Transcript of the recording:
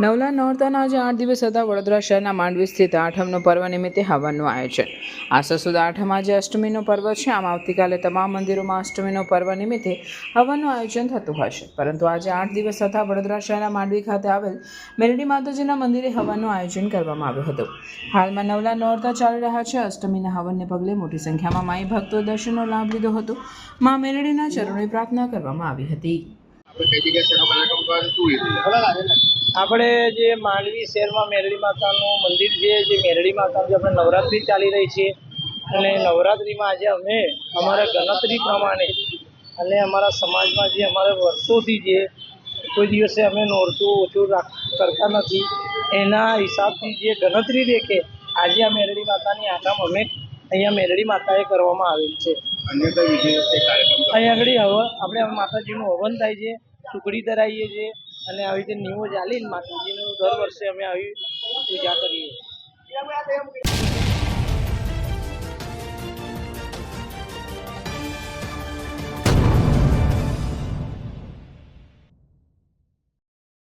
નવલા નોરતાના આજે આઠ દિવસ હતા વડોદરા શહેરના માંડવી સ્થિત આઠમનો પર્વ નિમિત્તે હવનનું આયોજન. આ સુદ આઠમ આજે અષ્ટમીનો પર્વ છે. આમ આવતીકાલે તમામ મંદિરોમાં અષ્ટમીનો પર્વ નિમિત્તે હવનનું આયોજન થતું હશે. પરંતુ આજે આઠ દિવસ હતા વડોદરા શહેરના માંડવી ખાતે આવેલ મેરડી માતાજીના મંદિરે હવનનું આયોજન કરવામાં આવ્યું હતું. હાલમાં નવલા નોરતા ચાલી રહ્યા છે. અષ્ટમીના હવનને પગલે મોટી સંખ્યામાં માઈ ભક્તો દર્શનનો લાભ લીધો હતો. મા મેરડીના ચરણોની પ્રાર્થના કરવામાં આવી હતી. આપણે જે માંડવી શહેરમાં મેરડી માતાનું મંદિર છે, જે મેરડી માતાનું જે આપણે નવરાત્રિ ચાલી રહી છે, અને નવરાત્રિમાં આજે અમે અમારા ગણતરી પ્રમાણે અને અમારા સમાજમાં જે અમારે વર્ષોથી જે કોઈ દિવસે અમે નોરતું ઓછું કરતા નથી, એના હિસાબથી જે ગણતરી દેખે, આજે આ મેરડી માતાની આઠમ અમે અહીંયા મેરડી માતાએ કરવામાં આવેલ છે. અહીંયા આગળ હવે આપણે માતાજીનું હવન થાય છે સુખડી ધરાવીએ છીએ અને આવી રીતે નીવો ચાલીને માતાજીનું દર વર્ષે અમે આવી પૂજા કરીએ છીએ.